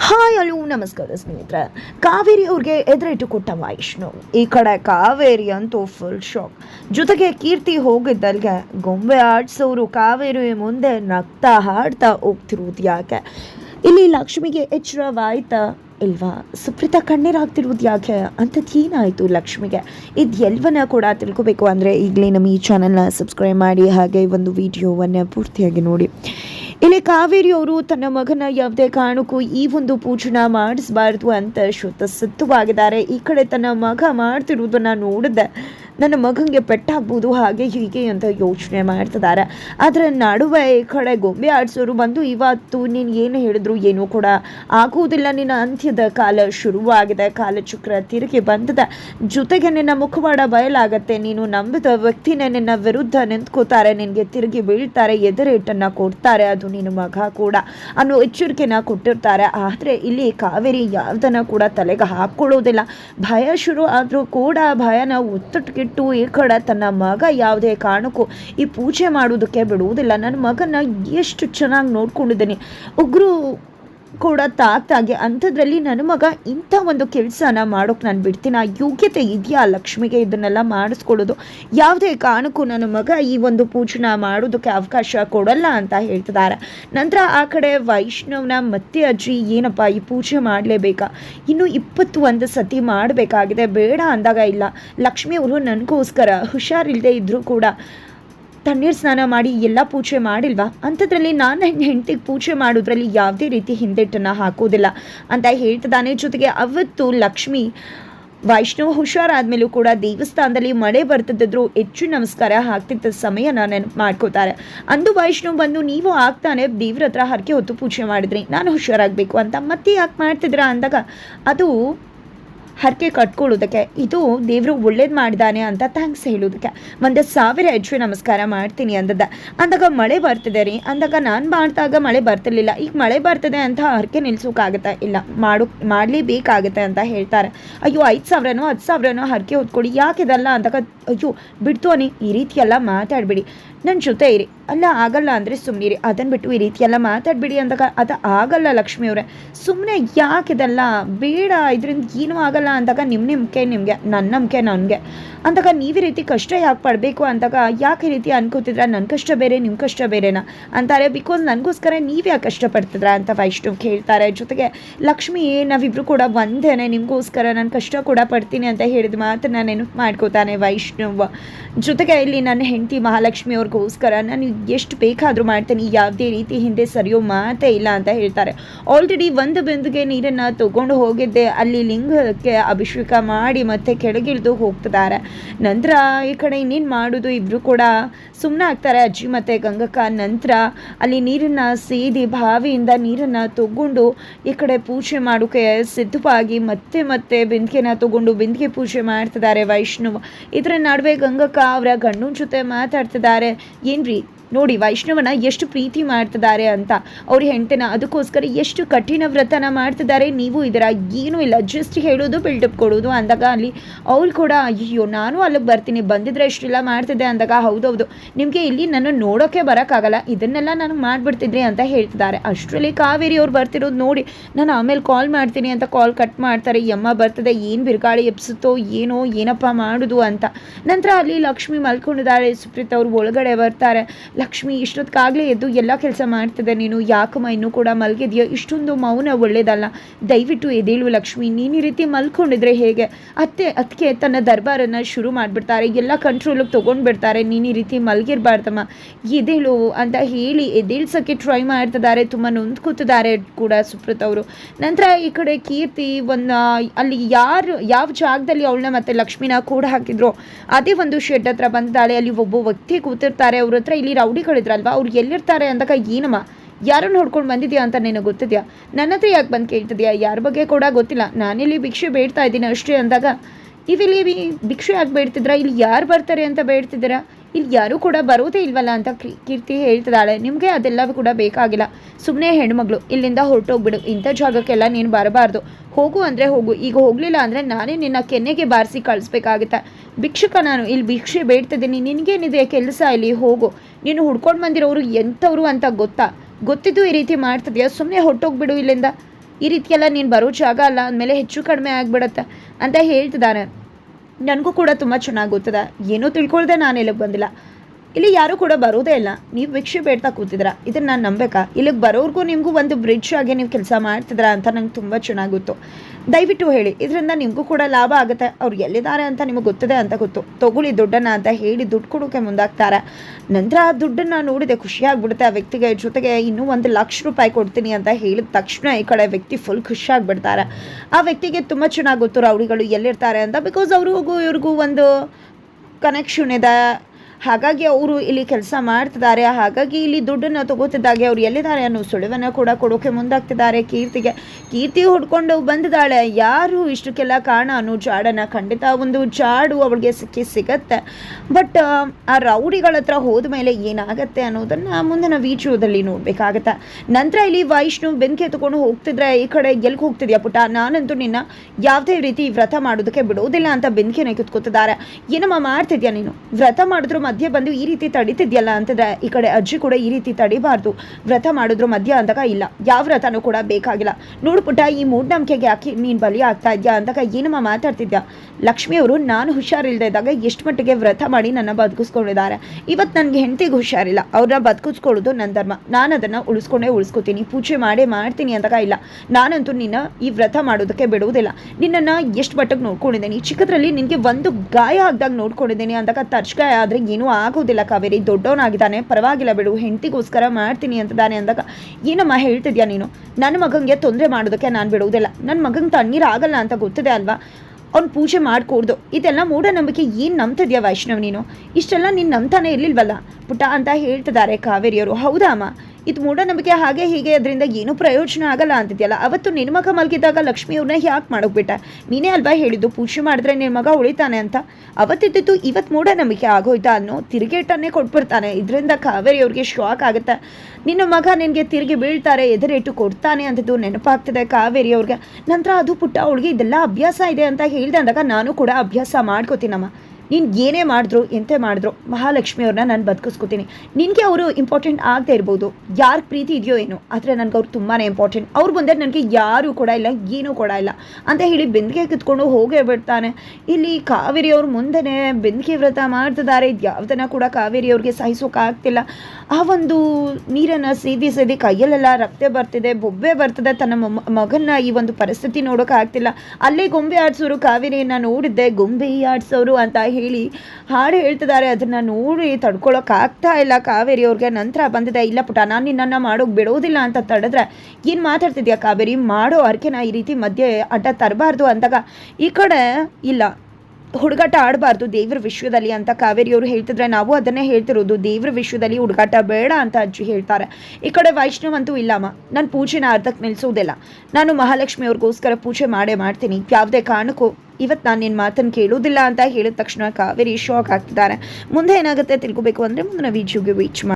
Hi hello ನಮಸ್ಕಾರ ಸ್ನೇಹಿತರೆ. ಕಾವೇರಿ ಅವ್ರಿಗೆ ಎದುರಿಟ್ಟು ಕೊಟ್ಟ ವೈಷ್ಣು. ಈ ಕಡೆ ಕಾವೇರಿ ಅಂತೂ ಫುಲ್ ಶಾಕ್ ಜೊತೆಗೆ ಕೀರ್ತಿ ಹೋಗಿದ್ದಲ್ಗೆ ಗೊಂಬೆ ಆಡಿಸೋರು ಕಾವೇರಿ ಮುಂದೆ ನಗ್ತಾ ಹಾಡ್ತಾ ಹೋಗ್ತಿರುವುದು ಯಾಕೆ? ಇಲ್ಲಿ ಲಕ್ಷ್ಮಿಗೆ ಎಚ್ಚರವಾಯ್ತಾ ಇಲ್ವಾ? ಸುಪ್ರೀತಾ ಕಣ್ಣೀರಾಗ್ತಿರುವುದು ಯಾಕೆ? ಅಂಥದ್ದು ಏನಾಯಿತು ಲಕ್ಷ್ಮಿಗೆ? ಇದು ಕೂಡ ತಿಳ್ಕೊಬೇಕು ಅಂದರೆ ಈಗಲೇ ನಮ್ಮ ಈ ಚಾನಲ್ನ ಸಬ್ಸ್ಕ್ರೈಬ್ ಮಾಡಿ ಹಾಗೆ ಒಂದು ವಿಡಿಯೋವನ್ನು ಪೂರ್ತಿಯಾಗಿ ನೋಡಿ. ಇಲ್ಲಿ ಕಾವೇರಿ ಅವರು ತನ್ನ ಮಗನ ಯಾವುದೇ ಕಾರಣಕ್ಕೂ ಈ ಒಂದು ಪೂಜನ ಮಾಡಿಸಬಾರ್ದು ಅಂತ ಶುದ್ಧ ಸಿದ್ಧವಾಗಿದ್ದಾರೆ. ಈ ಕಡೆ ತನ್ನ ಮಗ ಮಾಡ್ತಿರುವುದನ್ನು ನೋಡಿದೆ ನನ್ನ ಮಗನಿಗೆ ಪೆಟ್ಟಾಗ್ಬೋದು ಹಾಗೆ ಹೀಗೆ ಅಂತ ಯೋಚನೆ ಮಾಡ್ತಿದ್ದಾರೆ. ಆದರೆ ನಡುವೆ ಈ ಕಡೆ ಗೊಂಬೆ ಆಡಿಸೋರು ಬಂದು, ಇವತ್ತು ನೀನು ಏನು ಹೇಳಿದ್ರು ಏನೂ ಕೂಡ ಆಗುವುದಿಲ್ಲ. ನಿನ್ನ ಅಂತ್ಯದ ಕಾಲ ಶುರುವಾಗಿದೆ. ಕಾಲಚಕ್ರ ತಿರುಗಿ ಬಂದಿದೆ. ಜೊತೆಗೆ ನಿನ್ನ ಮುಖವಾಡ ಬಯಲಾಗತ್ತೆ. ನೀನು ನಂಬಿದ ವ್ಯಕ್ತಿನೇ ನಿನ್ನ ವಿರುದ್ಧ ನಿಂತ್ಕೋತಾರೆ. ನಿನಗೆ ತಿರುಗಿ ಬೀಳ್ತಾರೆ. ಎದುರೇಟನ್ನು ಕೊಡ್ತಾರೆ. ಅದು ನಿನ್ನ ಮಗ ಕೂಡ. ಅನ್ನೋ ಎಚ್ಚರಿಕೆನ ಕೊಟ್ಟಿರ್ತಾರೆ. ಆದರೆ ಇಲ್ಲಿ ಕಾವೇರಿ ಯಾವುದನ್ನು ಕೂಡ ತಲೆಗೆ ಹಾಕ್ಕೊಳ್ಳೋದಿಲ್ಲ. ಭಯ ಶುರು ಆದರೂ ಕೂಡ ಭಯನ ಒತ್ತಟ್ಟಿಗಿಟ್ಟು ಈ ಕಡೆ ತನ್ನ ಮಗ ಯಾವುದೇ ಕಾರಣಕ್ಕೂ ಈ ಪೂಜೆ ಮಾಡೋದಕ್ಕೆ ಬಿಡುವುದಿಲ್ಲ. ನನ್ನ ಮಗನ ಎಷ್ಟು ಚೆನ್ನಾಗಿ ನೋಡ್ಕೊಂಡಿದ್ದೀನಿ. ಉಗ್ರು ಕೂಡ ತಾತಾಗೆ ಅಂಥದ್ರಲ್ಲಿ ನನ್ನ ಮಗ ಇಂಥ ಒಂದು ಕೆಲಸನ ಮಾಡೋಕೆ ನಾನು ಬಿಡ್ತೀನಿ. ಆ ಯೋಗ್ಯತೆ ಇದೆಯಾ ಲಕ್ಷ್ಮಿಗೆ? ಇದನ್ನೆಲ್ಲ ಮಾಡಿಸ್ಕೊಳ್ಳೋದು ಯಾವುದೇ ಕಾರಣಕ್ಕೂ ನನ್ನ ಮಗ ಈ ಒಂದು ಪೂಜನ ಮಾಡೋದಕ್ಕೆ ಅವಕಾಶ ಕೊಡಲ್ಲ ಅಂತ ಹೇಳ್ತಿದ್ದಾರೆ. ನಂತರ ಆ ಕಡೆ ವೈಷ್ಣವ್ನ ಮತ್ತೆ ಅಜ್ಜಿ, ಏನಪ್ಪ ಈ ಪೂಜೆ ಮಾಡಲೇಬೇಕಾ? ಇನ್ನು ಇಪ್ಪತ್ತು ಒಂದು ಸತಿ ಮಾಡಬೇಕಾಗಿದೆ. ಬೇಡ ಅಂದಾಗ ಇಲ್ಲ. ಲಕ್ಷ್ಮಿಯವರು ನನಗೋಸ್ಕರ ಹುಷಾರಿಲ್ಲದೆ ಇದ್ದರೂ ಕೂಡ ತಣ್ಣೀರು ಸ್ನಾನ ಮಾಡಿ ಎಲ್ಲ ಪೂಜೆ ಮಾಡಿಲ್ವಾ? ಅಂಥದ್ರಲ್ಲಿ ನಾನು ನನ್ನ ಹೆಂಡತಿಗೆ ಪೂಜೆ ಮಾಡೋದ್ರಲ್ಲಿ ಯಾವುದೇ ರೀತಿ ಹಿಂದೆಟ್ಟನ್ನು ಹಾಕೋದಿಲ್ಲ. ಅಂತ ಹೇಳ್ತಿದ್ದಾನೆ. ಜೊತೆಗೆ ಅವತ್ತು ಲಕ್ಷ್ಮಿ, ವೈಷ್ಣವ ಹುಷಾರಾದ್ಮೇಲೂ ಕೂಡ ದೇವಸ್ಥಾನದಲ್ಲಿ ಮಳೆ ಬರ್ತಿದ್ದರು ಹೆಚ್ಚು ನಮಸ್ಕಾರ ಹಾಕ್ತಿದ್ದ ಸಮಯ ನೆನಪು ಮಾಡ್ಕೋತಾರೆ. ಅಂದು ವೈಷ್ಣವ್ ಬಂದು, ನೀವು ಆಗ್ತಾನೆ, ದೇವ್ರ ಹತ್ರ ಹರಕೆ ಹೊತ್ತು ಪೂಜೆ ಮಾಡಿದ್ರಿ. ನಾನು ಹುಷಾರಾಗಬೇಕು ಅಂತ ಮತ್ತೆ ಯಾಕೆ ಮಾಡ್ತಿದ್ರ ಅಂದಾಗ, ಅದು ಹರಕೆ ಕಟ್ಕೊಳ್ಳೋದಕ್ಕೆ. ಇದು ದೇವರು ಒಳ್ಳೇದು ಮಾಡಿದಾನೆ ಅಂತ ಥ್ಯಾಂಕ್ಸ್ ಹೇಳೋದಕ್ಕೆ. ಒಂದು ಸಾವಿರ ಹೆಚ್ಚು ನಮಸ್ಕಾರ ಮಾಡ್ತೀನಿ ಅಂದದ ಅಂದಾಗ ಮಳೆ ಬರ್ತಿದೆ ರೀ. ಅಂದಾಗ ನಾನು ಮಾಡಿದಾಗ ಮಳೆ ಬರ್ತಿರ್ಲಿಲ್ಲ. ಈಗ ಮಳೆ ಬರ್ತದೆ ಅಂತ ಹರಕೆ ನಿಲ್ಸೋಕ್ಕಾಗತ್ತಾ ಇಲ್ಲ. ಮಾಡು, ಮಾಡಲೇಬೇಕಾಗತ್ತೆ ಅಂತ ಹೇಳ್ತಾರೆ. ಅಯ್ಯೋ, ಐದು ಸಾವಿರನೋ ಹತ್ತು ಸಾವಿರನೋ ಹರಕೆ ಹೊತ್ಕೊಳ್ಳಿ ಯಾಕಿದಲ್ಲ ಅಂದಾಗ, ಅಯ್ಯೋ, ಬಿಡ್ತು ಅನಿ, ಈ ರೀತಿಯೆಲ್ಲ ಮಾತಾಡಬೇಡಿ. ನನ್ನ ಜೊತೆ ಇರಿ. ಅಲ್ಲ, ಆಗಲ್ಲ ಅಂದರೆ ಸುಮ್ಮನಿರಿ ಅದನ್ನು ಬಿಟ್ಟು ಈ ರೀತಿಯೆಲ್ಲ ಮಾತಾಡಬೇಡಿ ಅಂದಾಗ, ಅದು ಆಗಲ್ಲ ಲಕ್ಷ್ಮಿ ಅವರೇ. ಸುಮ್ಮನೆ ಯಾಕಿದೆಲ್ಲ ಬೇಡ, ಇದರಿಂದ ಏನೂ ಆಗಲ್ಲ. ಅಂದಾಗ ನಿಮ್ಮ ನಂಬಿಕೆ, ನಿಮಗೆ ನನ್ನ ನಂಬಿಕೆ, ನನಗೆ. ಅಂದಾಗ ನೀವು ಈ ರೀತಿ ಕಷ್ಟ ಯಾಕೆ ಪಡಬೇಕು ಅಂದಾಗ ಯಾಕೆ ರೀತಿ ಅನ್ಕೋತಿದ್ರ? ನನ್ನ ಕಷ್ಟ ಬೇರೆ ನಿಮ್ಮ ಕಷ್ಟ ಬೇರೆನಾ? ಅಂತಾರೆ ಬಿಕಾಸ್ ನನಗೋಸ್ಕರ ನೀವು ಯಾಕೆ ಕಷ್ಟಪಡ್ತಿದ್ರ ಅಂತ ವೈಷ್ಣವ್ ಹೇಳ್ತಾರೆ ಜೊತೆಗೆ, ಲಕ್ಷ್ಮಿ, ನಾವಿಬ್ರು ಕೂಡ ಒಂದೇನೆ, ನಿಮಗೋಸ್ಕರ ನಾನು ಕಷ್ಟ ಕೂಡ ಪಡ್ತೀನಿ ಅಂತ ಹೇಳಿದ ಮಾತನ್ನ ನೆನಪು ಮಾಡ್ಕೋತಾನೆ ವೈಷ್ಣವ್. ಜೊತೆಗೆ ಇಲ್ಲಿ ನನ್ನ ಹೆಂಡತಿ ಮಹಾಲಕ್ಷ್ಮಿ ಅವ್ರಿಗೋಸ್ಕರ, ನಾನು ಎಷ್ಟು ಬೇಕಾದರೂ ಮಾಡ್ತೇನೆ, ಯಾವುದೇ ರೀತಿ ಹಿಂದೆ ಸರಿಯೋ ಮಾತೇ ಇಲ್ಲ ಅಂತ ಹೇಳ್ತಾರೆ. ಆಲ್ರೆಡಿ ಒಂದು ಬಿಂದಿಗೆ ನೀರನ್ನು ತಗೊಂಡು ಹೋಗಿದ್ದೆ. ಅಲ್ಲಿ ಲಿಂಗಕ್ಕೆ ಅಭಿಷೇಕ ಮಾಡಿ ಮತ್ತೆ ಕೆಳಗಿಳಿದು ಹೋಗ್ತಿದ್ದಾರೆ. ನಂತರ ಈ ಕಡೆ ಇನ್ನೇನು ಮಾಡೋದು? ಇಬ್ಬರು ಕೂಡ ಸುಮ್ಮನೆ ಆಗ್ತಾರೆ. ಅಜ್ಜಿ ಮತ್ತು ಗಂಗಕ್ಕ. ನಂತರ ಅಲ್ಲಿ ನೀರನ್ನು ಸೇದಿ ಬಾವಿಯಿಂದ ನೀರನ್ನು ತಗೊಂಡು ಈ ಕಡೆ ಪೂಜೆ ಮಾಡೋಕೆ ಸಿದ್ಧವಾಗಿ ಮತ್ತೆ ಮತ್ತೆ ಬಿಂದಿಗೆನ ತಗೊಂಡು ಬಿಂದಿಗೆ ಪೂಜೆ ಮಾಡ್ತಿದ್ದಾರೆ ವೈಷ್ಣವ. ಇದರ ನಡುವೆ ಗಂಗಕ್ಕ ಅವರ ಗಂಡನ ಜೊತೆ ಮಾತಾಡ್ತಿದ್ದಾರೆ. ಏನ್ರಿ? ನೋಡಿ ವೈಷ್ಣವನ ಎಷ್ಟು ಪ್ರೀತಿ ಮಾಡ್ತಿದ್ದಾರೆ ಅಂತ. ಅವ್ರ ಹೆಂಡತಿನ ಅದಕ್ಕೋಸ್ಕರ ಎಷ್ಟು ಕಠಿಣ ವ್ರತನ ಮಾಡ್ತಿದ್ದಾರೆ. ನೀವು ಇದರ ಏನೂ ಇಲ್ಲ. ಜಸ್ಟ್ ಹೇಳೋದು ಬಿಲ್ಡಪ್ ಕೊಡೋದು ಅಂದಾಗ ಅಲ್ಲಿ ಅವ್ರು ಕೂಡ ಅಯ್ಯೋ ನಾನು ಅಲ್ಲಿಗೆ ಬರ್ತೀನಿ. ಬಂದಿದ್ರೆ ಇಷ್ಟೆಲ್ಲ ಮಾಡ್ತಿದ್ದೆ ಅಂದಾಗ, ಹೌದೌದು. ನಿಮಗೆ ಇಲ್ಲಿ ನನ್ನ ನೋಡೋಕೆ ಬರೋಕ್ಕಾಗಲ್ಲ. ಇದನ್ನೆಲ್ಲ ನಾನು ಮಾಡಿಬಿಡ್ತಿದ್ರಿ ಅಂತ ಹೇಳ್ತಿದ್ದಾರೆ. ಅಷ್ಟರಲ್ಲಿ ಕಾವೇರಿ ಅವ್ರು ಬರ್ತಿರೋದು ನೋಡಿ, ನಾನು ಆಮೇಲೆ ಕಾಲ್ ಮಾಡ್ತೀನಿ ಅಂತ ಕಾಲ್ ಕಟ್ ಮಾಡ್ತಾರೆ. ಯಮ್ಮ, ಬರ್ತದೆ. ಏನು ಬಿರುಗಾಳಿ ಎಪ್ಸುತ್ತೋ ಏನೋ, ಏನಪ್ಪ ಮಾಡೋದು ಅಂತ. ನಂತರ ಅಲ್ಲಿ ಲಕ್ಷ್ಮಿ ಮಲ್ಕೊಂಡಿದ್ದಾರೆ. ಸುಪ್ರೀತ್ ಅವ್ರು ಒಳಗಡೆ ಬರ್ತಾರೆ. ಲಕ್ಷ್ಮಿ, ಇಷ್ಟೊತ್ತಿಗಾಗಲೇ ಎದ್ದು ಎಲ್ಲ ಕೆಲಸ ಮಾಡ್ತಿದ್ದೆ ನೀನು ಯಾಕಮ್ಮ ಇನ್ನೂ ಕೂಡ ಮಲಗಿದೆಯಾ? ಇಷ್ಟೊಂದು ಮೌನ ಒಳ್ಳೇದಲ್ಲ. ದಯವಿಟ್ಟು ಎದೇಳು ಲಕ್ಷ್ಮಿ, ನೀನು ಈ ರೀತಿ ಮಲ್ಕೊಂಡಿದ್ರೆ ಹೇಗೆ? ಅತ್ತೆ ಅದಕ್ಕೆ ತನ್ನ ದರ್ಬಾರನ್ನು ಶುರು ಮಾಡಿಬಿಡ್ತಾರೆ, ಎಲ್ಲ ಕಂಟ್ರೋಲಿಗೆ ತೊಗೊಂಡ್ಬಿಡ್ತಾರೆ, ನೀನು ಈ ರೀತಿ ಮಲಗಿರ್ಬಾರ್ದಮ್ಮ. ಎದೇಳು ಅಂತ ಹೇಳಿ ಎದೇಳ್ಸೋಕ್ಕೆ ಟ್ರೈ ಮಾಡ್ತಿದ್ದಾರೆ, ತುಂಬ ನೊಂದ್ಕೋತಿದ್ದಾರೆ ಕೂಡ ಸುಪ್ರತ್ ಅವರು. ನಂತರ ಈ ಕಡೆ ಕೀರ್ತಿ ಒಂದು ಅಲ್ಲಿ ಯಾರು, ಯಾವ ಜಾಗದಲ್ಲಿ ಅವಳನ್ನ ಮತ್ತೆ ಲಕ್ಷ್ಮಿನ ಕೂಡ ಹಾಕಿದ್ರು, ಅದೇ ಒಂದು ಶೆಡ್ ಹತ್ರ ಬಂದಿದ್ದಾಳೆ. ಅಲ್ಲಿ ಒಬ್ಬ ವ್ಯಕ್ತಿ ಕೂತಿರ್ತಾರೆ, ಅವ್ರ ಹತ್ರ ಇಲ್ಲಿ ರೌಡಿಗಳಿದ್ರಲ್ವಾ ಅವ್ರು ಎಲ್ಲಿರ್ತಾರೆ ಅಂದಾಗ ಏನಮ್ಮ? ಯಾರನ್ನು ಹೊಡ್ಕೊಂಡು ಬಂದಿದ್ಯಾ ಅಂತ ನಿನಗೆ ಗೊತ್ತಿದೆಯಾ? ನನ್ನ ಹತ್ರ ಯಾಕೆ ಬಂದು ಕೇಳ್ತಿದ್ಯಾ? ಯಾರ ಬಗ್ಗೆ ಕೂಡ ಗೊತ್ತಿಲ್ಲ. ನಾನಿಲ್ಲಿ ಭಿಕ್ಷೆ ಬೇಡ್ತಾ ಇದ್ದೀನಿ ಅಷ್ಟೇ ಅಂದಾಗ ನೀವಿಲ್ಲಿ ಬಿ- ಭಿಕ್ಷೆ ಆಗಿ ಬೇಡ್ತಿದ್ರಾ ಇಲ್ಲಿ ಯಾರು ಬರ್ತಾರೆ ಅಂತ ಬೇಡ್ತಿದ್ದೀರಾ? ಇಲ್ಲಿ ಯಾರೂ ಕೂಡ ಬರೋದೇ ಇಲ್ವಲ್ಲ ಅಂತ ಕೀರ್ತಿ ಹೇಳ್ತಿದ್ದಾಳೆ. ನಿಮಗೆ ಅದೆಲ್ಲವೂ ಕೂಡ ಬೇಕಾಗಿಲ್ಲ. ಸುಮ್ಮನೆ ಹೆಣ್ಮಗಳು, ಇಲ್ಲಿಂದ ಹೊರಟೋಗ್ಬಿಡು. ಇಂಥ ಜಾಗಕ್ಕೆಲ್ಲ ನೀನು ಬರಬಾರ್ದು. ಹೋಗು ಅಂದರೆ ಹೋಗು. ಈಗ ಹೋಗಲಿಲ್ಲ ಅಂದರೆ ನಾನೇ ನಿನ್ನ ಕೆನ್ನೆಗೆ ಬಾರಿಸಿ ಕಳಿಸ್ಬೇಕಾಗುತ್ತೆ. ಭಿಕ್ಷುಕ ನಾನು, ಇಲ್ಲಿ ಭಿಕ್ಷೆ ಬೇಡ್ತಿದ್ದೀನಿ. ನಿನಗೇನಿದೆ ಕೆಲಸ ಇಲ್ಲಿ? ಹೋಗು. ನೀನು ಹುಡ್ಕೊಂಡು ಬಂದಿರೋರು ಎಂಥವ್ರು ಅಂತ ಗೊತ್ತಾ? ಗೊತ್ತಿದ್ದು ಈ ರೀತಿ ಮಾಡ್ತಿದ್ಯಾ? ಸುಮ್ಮನೆ ಹೊರಟೋಗ್ಬಿಡು ಇಲ್ಲಿಂದ. ಈ ರೀತಿಯೆಲ್ಲ ನೀನು ಬರೋ ಜಾಗ ಅಲ್ಲ, ಅಂದಮೇಲೆ ಹೆಚ್ಚು ಕಡಿಮೆ ಆಗಿಬಿಡತ್ತೆ ಅಂತ ಹೇಳ್ತಿದ್ದಾರೆ ನನಗೂ ಕೂಡ ತುಂಬ ಚೆನ್ನಾಗಿ ಗೊತ್ತದೆ. ಏನೂ ತಿಳ್ಕೊಳ್ದೆ ನಾನು ಇಲ್ಲಿಗೆ ಬಂದಿಲ್ಲ. ಇಲ್ಲಿ ಯಾರೂ ಕೂಡ ಬರೋದೇ ಇಲ್ಲ. ನೀವು ಭಿಕ್ಷೆ ಬೇಡ್ತಾ ಕೂತಿದ್ರ ಇದನ್ನು ನಾನು ನಂಬೇಕಾ ಇಲ್ಲಿಗೆ ಬರೋರ್ಗೂ ನಿಮಗೂ ಒಂದು ಬ್ರಿಡ್ಜ್ ಆಗಿ ನೀವು ಕೆಲಸ ಮಾಡ್ತಿದ್ರ ಅಂತ ನಂಗೆ ತುಂಬ ಚೆನ್ನಾಗಿತ್ತು ದಯವಿಟ್ಟು ಹೇಳಿ, ಇದರಿಂದ ನಿಮಗೂ ಕೂಡ ಲಾಭ ಆಗುತ್ತೆ. ಅವ್ರು ಎಲ್ಲಿದ್ದಾರೆ ಅಂತ ನಿಮಗೆ ಗೊತ್ತದೆ ಅಂತ ಗೊತ್ತು. ತಗೊಳ್ಳಿ ದುಡ್ಡನ್ನು ಅಂತ ಹೇಳಿ ದುಡ್ಡು ಕೊಡೋಕೆ ಮುಂದಾಗ್ತಾರೆ. ನಂತರ ಆ ದುಡ್ಡನ್ನು ನೋಡಿದೆ ಖುಷಿಯಾಗ್ಬಿಡುತ್ತೆ ಆ ವ್ಯಕ್ತಿಗೆ ಜೊತೆಗೆ ಇನ್ನೂ ಒಂದು ಲಕ್ಷ ರೂಪಾಯಿ ಕೊಡ್ತೀನಿ ಅಂತ ಹೇಳಿದ ತಕ್ಷಣ ಈ ಕಡೆ ವ್ಯಕ್ತಿ ಫುಲ್ ಖುಷಿಯಾಗ್ಬಿಡ್ತಾರೆ ಆ ವ್ಯಕ್ತಿಗೆ ತುಂಬ ಚೆನ್ನಾಗಿ ಗೊತ್ತು, ರೌಡಿಗಳು ಎಲ್ಲಿರ್ತಾರೆ ಅಂತ. ಬಿಕಾಸ್ ಅವ್ರಿಗೂ ಇವ್ರಿಗೂ ಒಂದು ಕನೆಕ್ಷನ್ ಇದೆ. ಹಾಗಾಗಿ ಅವರು ಇಲ್ಲಿ ಕೆಲಸ ಮಾಡ್ತಿದ್ದಾರೆ. ಹಾಗಾಗಿ ಇಲ್ಲಿ ದುಡ್ಡನ್ನು ತಗೋತಿದ್ದಾಗೆ ಅವ್ರು ಎಲ್ಲಿದ್ದಾರೆ ಅನ್ನೋ ಸುಳಿವನ್ನು ಕೂಡ ಕೊಡೋಕೆ ಮುಂದಾಗ್ತಿದ್ದಾರೆ. ಕೀರ್ತಿಗೆ, ಕೀರ್ತಿ ಹುಡ್ಕೊಂಡು ಬಂದಿದ್ದಾಳೆ. ಯಾರು ಇಷ್ಟಕ್ಕೆಲ್ಲ ಕಾರಣ ಅನ್ನೋ ಜಾಡನ್ನು ಖಂಡಿತ ಒಂದು ಜಾಡು ಅವಳಿಗೆ ಸಿಕ್ಕಿ ಸಿಗತ್ತೆ. ಬಟ್, ಆ ರೌಡಿಗಳ ಹತ್ರ ಹೋದ ಮೇಲೆ ಏನಾಗತ್ತೆ ಅನ್ನೋದನ್ನು ಮುಂದಿನ ವಿಡಿಯೋದಲ್ಲಿ ನೋಡಬೇಕಾಗತ್ತೆ. ನಂತರ ಇಲ್ಲಿ ವೈಷ್ಣು ಬೆಂಕಿ ಎತ್ಕೊಂಡು ಹೋಗ್ತಿದ್ರೆ, ಈ ಕಡೆ ಎಲ್ಲಿಗೆ ಹೋಗ್ತಿದ್ಯಾ ಪುಟ? ನಾನಂತೂ ನಿನ್ನ ಯಾವುದೇ ರೀತಿ ವ್ರತ ಮಾಡೋದಕ್ಕೆ ಬಿಡೋದಿಲ್ಲ ಅಂತ ಬೆಂಕಿನ ಕಿತ್ಕೋತಿದ್ದಾರೆ ಏನಮ್ಮ ಮಾಡ್ತಿದ್ಯಾ ನೀನು? ವ್ರತ ಮಾಡಿದ್ರು ಮಧ್ಯೆ ಬಂದು ಈ ರೀತಿ ತಡಿತಿದ್ಯಲ್ಲ ಅಂತಂದ್ರೆ ಈ ಕಡೆ ಅಜ್ಜಿ ಕೂಡ ಈ ರೀತಿ ತಡಿಬಾರ್ದು. ವ್ರತ ಮಾಡಿದ್ರು ಮಧ್ಯ ಅಂದಾಗ ಇಲ್ಲ. ಯಾವ ವ್ರತನೂ ಕೂಡ ಬೇಕಾಗಿಲ್ಲ. ನೋಡ್ಬಿಟ್ಟ ಈ ಮೂಢನಂಬಿಕೆಗೆ ಯಾಕೆ ನೀನು ಬಲಿ ಆಗ್ತಾ ಇದ್ಯಾ ಅಂದಾಗ ಏನಮ್ಮ ಮಾತಾಡ್ತಿದ್ಯಾ? ಲಕ್ಷ್ಮಿಯವರು ನಾನು ಹುಷಾರಿಲ್ಲದೆ ಇದ್ದಾಗ ಎಷ್ಟು ಮಟ್ಟಿಗೆ ವ್ರತ ಮಾಡಿ ನನ್ನ ಬದುಕಿಸ್ಕೊಂಡಿದ್ದಾರೆ. ಇವತ್ತು ನನಗೆ ಹೆಂಡತಿಗೆ ಹುಷಾರಿಲ್ಲ. ಅವ್ರನ್ನ ಬದುಕಿಸ್ಕೊಳ್ಳೋದು ನನ್ನ ಧರ್ಮ. ನಾನು ಅದನ್ನು ಉಳಿಸ್ಕೊಂಡೇ ಉಳಿಸ್ಕೊತೀನಿ. ಪೂಜೆ ಮಾಡೇ ಮಾಡ್ತೀನಿ ಅಂದಾಗ ಇಲ್ಲ. ನಾನಂತೂ ನಿನ್ನ ಈ ವ್ರತ ಮಾಡೋದಕ್ಕೆ ಬಿಡುವುದಿಲ್ಲ. ನಿನ್ನನ್ನು ಎಷ್ಟು ಮಟ್ಟಿಗೆ ನೋಡ್ಕೊಂಡಿದ್ದೀನಿ? ಚಿಕ್ಕದ್ರಲ್ಲಿ ನಿನಗೆ ಒಂದು ಗಾಯ ಆಗ್ದಾಗ ನೋಡ್ಕೊಂಡಿದ್ದೀನಿ ಅಂದಾಗ ತರ್ಚ್ಗಾಯ ಆದರೆ ಏನೂ ಆಗೋದಿಲ್ಲ ಕಾವೇರಿ ದೊಡ್ಡವನಾಗಿದ್ದಾನೆ. ಪರವಾಗಿಲ್ಲ ಬಿಡು. ಹೆಂಡತಿಗೋಸ್ಕರ ಮಾಡ್ತೀನಿ ಅಂತಿದ್ದಾನೆ ಅಂದಾಗ, ಏನಮ್ಮ ಹೇಳ್ತಿದ್ಯಾ ನೀನು? ನನ್ನ ಮಗನಿಗೆ ತೊಂದರೆ ಮಾಡೋದಕ್ಕೆ ನಾನು ಬಿಡುವುದಿಲ್ಲ. ನನ್ನ ಮಗಂಗೆ ತಣ್ಣೀರು ಆಗಲ್ಲ ಅಂತ ಗೊತ್ತಿದೆ ಅಲ್ವಾ? ಅವ್ನು ಪೂಜೆ ಮಾಡಿಕೊಡ್ದು. ಇದೆಲ್ಲ ಮೂಢನಂಬಿಕೆ ಏನು ನಂಬ್ತಿದ್ಯಾ ವೈಷ್ಣವ್ ನೀನು? ಇಷ್ಟೆಲ್ಲ ನೀನು ನಂಬ್ತಾನೆ ಇರಲಿಲ್ವಲ್ಲ? ಪುಟ ಅಂತ ಹೇಳ್ತಿದ್ದಾರೆ ಕಾವೇರಿಯವರು. ಹೌದಾ ಅಮ್ಮ? ಇದು ಮೂಢನಂಬಿಕೆ ಹಾಗೆ ಹೀಗೆ ಅದರಿಂದ ಏನೂ ಪ್ರಯೋಜನ ಆಗಲ್ಲ ಅಂತಿದೆಯಲ್ಲ. ಅವತ್ತು ನಿನ್ನ ಮಗ ಮಲಗಿದಾಗ ಲಕ್ಷ್ಮಿಯವ್ರನ್ನ ಯಾಕೆ ಮಾಡೋಗ್ಬಿಟ್ಟ ನೀನೇ ಅಲ್ವಾ ಹೇಳಿದ್ದು, ಪೂಜೆ ಮಾಡಿದ್ರೆ ನಿನ್ನ ಮಗ ಉಳಿತಾನೆ ಅಂತ? ಅವತ್ತಿದ್ದು ಇವತ್ತು ಮೂಢನಂಬಿಕೆ ಆಗೋಯ್ತಾ ಅನ್ನೋ ತಿರುಗೇಟನ್ನೇ ಕೊಟ್ಬಿಡ್ತಾನೆ. ಇದರಿಂದ ಕಾವೇರಿ ಅವ್ರಿಗೆ ಶಾಕ್ ಆಗುತ್ತೆ. ನಿನ್ನ ಮಗ ನಿನಗೆ ತಿರುಗಿ ಬೀಳ್ತಾರೆ, ಎದುರೇಟು ಕೊಡ್ತಾನೆ ಅಂತದ್ದು ನೆನಪಾಗ್ತದೆ ಕಾವೇರಿ ಅವ್ರಿಗೆ. ನಂತರ ಅದು ಪುಟ್ಟ ಅವಳಿಗೆ ಇದೆಲ್ಲ ಅಭ್ಯಾಸ ಇದೆ ಅಂತ ಹೇಳಿದೆ ಅಂದಾಗ ನಾನು ಕೂಡ ಅಭ್ಯಾಸ ಮಾಡ್ಕೋತೀನಮ್ಮ. ನೀನು ಏನೇ ಮಾಡಿದ್ರು, ಎಂತೆ ಮಾಡಿದ್ರು ಮಹಾಲಕ್ಷ್ಮಿಯವ್ರನ್ನ ನಾನು ಬದುಕಿಸ್ಕೊತೀನಿ. ನಿನಗೆ ಅವರು ಇಂಪಾರ್ಟೆಂಟ್ ಆಗದೆ ಇರ್ಬೋದು. ಯಾರ್ ಪ್ರೀತಿ ಇದೆಯೋ ಏನೋ ಆದರೆ ನನಗೆ ಅವ್ರು ತುಂಬಾ ಇಂಪಾರ್ಟೆಂಟ್ ಅವ್ರ ಮುಂದೆ ನನಗೆ ಯಾರೂ ಕೂಡ ಇಲ್ಲ, ಏನೂ ಕೂಡ ಇಲ್ಲ. ಅಂತ ಹೇಳಿ ಬೆಂದಿಗೆ ಕಿತ್ಕೊಂಡು ಹೋಗೇ ಬಿಡ್ತಾನೆ. ಇಲ್ಲಿ ಕಾವೇರಿಯವ್ರ ಮುಂದೆನೇ ಬೆಂದಿಗೆ ವ್ರತ ಮಾಡ್ತಿದ್ದಾರೆ ಇದು ಯಾವುದನ್ನ ಕೂಡ ಕಾವೇರಿ ಅವ್ರಿಗೆ ಸಹಿಸೋಕ್ಕಾಗ್ತಿಲ್ಲ ಆ ಒಂದು ನೀರನ್ನು ಸೇದಿ ಸೇದಿ ಕೈಯಲ್ಲೆಲ್ಲ ರಕ್ತೆ ಬರ್ತಿದೆ, ಬೊಬ್ಬೆ ಬರ್ತಿದೆ. ತನ್ನ ಮಗನ್ನ ಈ ಒಂದು ಪರಿಸ್ಥಿತಿ ನೋಡೋಕ್ಕಾಗ್ತಿಲ್ಲ ಅಲ್ಲೇ ಗೊಂಬೆ ಆಡಿಸೋರು, ಕಾವೇರಿಯನ್ನು ನೋಡಿದ್ದೆ, ಗೊಂಬೆ ಆಡಿಸೋರು ಅಂತ ಹಾಡು ಹೇಳ್ತಿದ್ದಾರೆ. ಅದನ್ನು ನೋಡಿ ತಡ್ಕೊಳ್ಳೋಕ್ಕಾಗ್ತಾ ಇಲ್ಲ. ಕಾವೇರಿ ಅವ್ರಿಗೆ ನಂತರ ಬಂದಿದೆ. ಇಲ್ಲ ಪುಟ, ನಾನು ನಿನ್ನನ್ನು ಮಾಡೋಕೆ ಬಿಡೋದಿಲ್ಲ ಅಂತ ತಡೆದ್ರೆ ಏನು ಮಾತಾಡ್ತಿದ್ಯಾ ಕಾವೇರಿ? ಮಾಡೋ ಅರ್ಕೆನ ಈ ರೀತಿ ಮಧ್ಯೆ ಅಡ್ಡ ತರಬಾರ್ದು ಅಂದಾಗ ಈ ಕಡೆ ಇಲ್ಲ. ಹುಡುಗಾಟ ಆಡಬಾರ್ದು, ದೇವ್ರ ವಿಶ್ವದಲ್ಲಿ ಅಂತ ಕಾವೇರಿಯವರು ಹೇಳ್ತಿದ್ರೆ ನಾವು ಅದನ್ನೇ ಹೇಳ್ತಿರೋದು, ದೇವ್ರ ವಿಶ್ವದಲ್ಲಿ ಹುಡುಗಾಟ ಬೇಡ ಅಂತ ಅಜ್ಜಿ ಹೇಳ್ತಾರೆ. ಈ ಕಡೆ ವೈಷ್ಣವಂತೂ ಇಲ್ಲಮ್ಮ ನಾನು ಪೂಜೆನ ಅರ್ಧಕ್ಕೆ ನಿಲ್ಲಿಸೋದಿಲ್ಲ ನಾನು ಮಹಾಲಕ್ಷ್ಮಿ ಅವ್ರಿಗೋಸ್ಕರ ಪೂಜೆ ಮಾಡೇ ಮಾಡ್ತೀನಿ, ಯಾವುದೇ ಕಾರಣಕ್ಕೂ ಇವತ್ತು ನಾನು ನಿನ್ನ ಮಾತನ್ನು ಕೇಳೋದಿಲ್ಲ ಅಂತ ಹೇಳಿದ ತಕ್ಷಣ ಕಾವೇರಿ ಶಾಕ್ ಆಗ್ತಿದ್ದಾರೆ. ಮುಂದೆ ಏನಾಗುತ್ತೆ ತಿಳ್ಕೊಬೇಕು ಅಂದರೆ ಮುಂದಿನ ವೀಡಿಯೋಗೆ ವೀಚ್ ಮಾಡಿ.